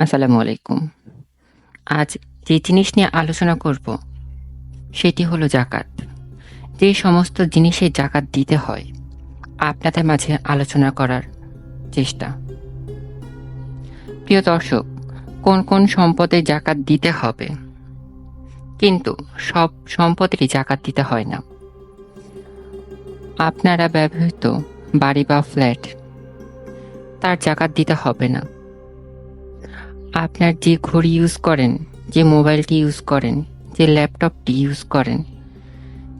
আসসালামু আলাইকুম। আজ যে জিনিস নিয়ে আলোচনা করব, সেটি হলো জাকাত। যে সমস্ত জিনিসে জাকাত দিতে হয়, আপনাদের মাঝে আলোচনা করার চেষ্টা। প্রিয় দর্শক, কোন কোন সম্পদে জাকাত দিতে হবে? কিন্তু সব সম্পদেরই জাকাত দিতে হয় না। আপনারা ব্যবহৃত বাড়ি বা ফ্ল্যাট, তার জাকাত দিতে হবে না। আপনার যে ঘড়ি ইউজ করেন, যে মোবাইলটি ইউজ করেন, যে ল্যাপটপটি ইউজ করেন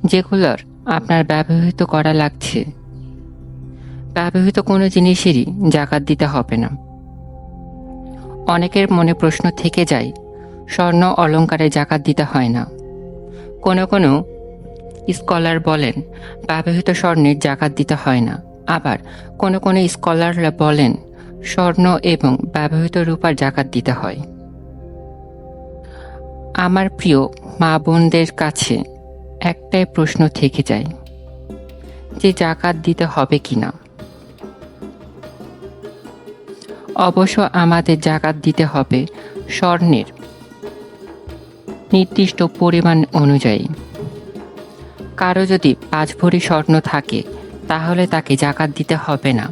যেগুলোর আপনার ব্যবহৃত করা লাগছে, ব্যবহৃত কোনো জিনিসেরই জাকাত দিতে হবে না। অনেকের মনে প্রশ্ন থেকে যায়, স্বর্ণ অলঙ্কারে জাকাত দিতে হয় না। কোনো কোনো স্কলার বলেন, ব্যবহৃত স্বর্ণের জাকাত দিতে হয় না। আবার কোনো কোনো স্কলাররা বলেন স্বর্ণ এবং ব্যবহৃত রূপার জাকাত দিতে হয়। আমার প্রিয় মা বোনদের কাছে একটাই প্রশ্ন থেকে যায়, যে জাকাত দিতে হবে কি না অবশ্য আমাদের জাকাত দিতে হবে স্বর্ণের নির্দিষ্ট পরিমাণ অনুযায়ী। কারও যদি পাঁচ ভরি স্বর্ণ থাকে, তাহলে তাকে জাকাত দিতে হবে না।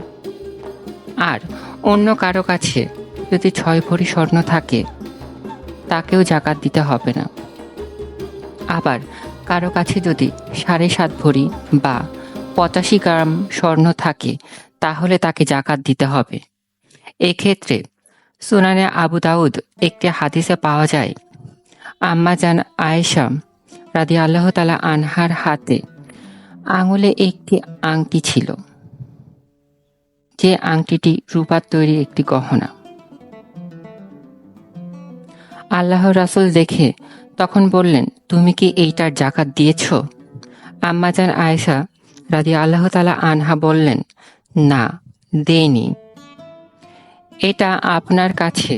আর অন্য কারও কাছে যদি ছয় ভরি স্বর্ণ থাকে, তাকেও জাকাত দিতে হবে না। আবার কারও কাছে যদি সাড়ে সাত ভরি বা পঁচাশি গ্রাম স্বর্ণ থাকে, তাহলে তাকে জাকাত দিতে হবে। এক্ষেত্রে সুনানে আবু দাউদ একটি হাদিসে পাওয়া যায়, আম্মা জান আয়েশা রাদি আল্লাহ তালা আনহার হাতে আঙুলে একটি আংটি ছিল। যে আংটিটি রূপার তৈরি একটি গহনা। আল্লাহ রাসুল দেখে তখন বললেন, তুমি কি এইটার জাকাত দিয়েছ? আম্মাজান আয়েশা রাদি আল্লাহ তালা আনহা বললেন, না দেনি এটা আপনার কাছে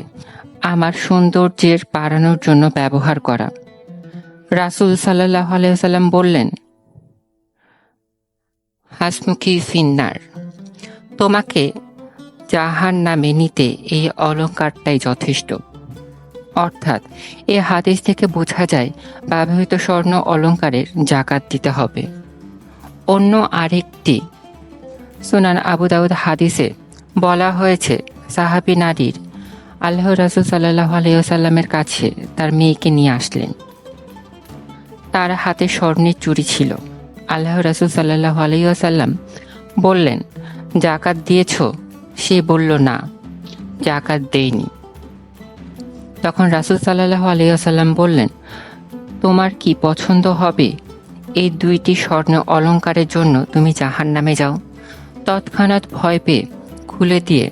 আমার সৌন্দর্যের বাড়ানোর জন্য ব্যবহার করা। রাসুল সাল্লাহ আলাইসাল্লাম বললেন, হাসমুখী ফিন্নার। তোমাকে জাহান নামে নিতে এই অলঙ্কারটাই যথেষ্ট। অর্থাৎ এ হাদিস থেকে বোঝা যায়, ব্যবহৃত স্বর্ণ অলঙ্কারের জাকাত দিতে হবে। অন্য আরেকটি সুনান আবু দাউদ হাদিসে বলা হয়েছে, সাহাবি নারীর আল্লাহ রাসুল সাল্লাহ আলাইসাল্লামের কাছে তার মেয়েকে নিয়ে আসলেন। তার হাতে স্বর্ণের চুরি ছিল। আল্লাহ রাসুল সাল্লাহ আলাইসাল্লাম বললেন জাকাত দিয়েছ? সে বলল, না, জাকাত দেয়নি তখন রাসুল সাল্লাহ আলিয়াসাল্লাম বললেন, তোমার কি পছন্দ হবে? এই দুইটি স্বর্ণ অলঙ্কারের জন্য তুমি জাহান নামে যাও। তৎক্ষণাৎ ভয় পেয়ে খুলে দিয়ে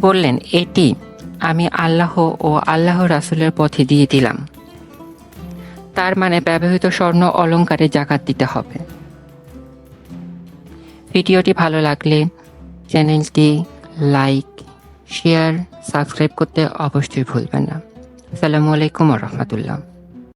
বললেন, এটি আমি আল্লাহ ও আল্লাহ রাসুলের পথে দিয়ে দিলাম। তার মানে ব্যবহৃত স্বর্ণ অলঙ্কারে জাকাত দিতে হবে। ভিডিওটি ভালো লাগলে চ্যানেলটি লাইক শেয়ার সাবস্ক্রাইব করতে অবশ্যই ভুলবেন না। আসসালামু আলাইকুম রহমতুল্লাহ।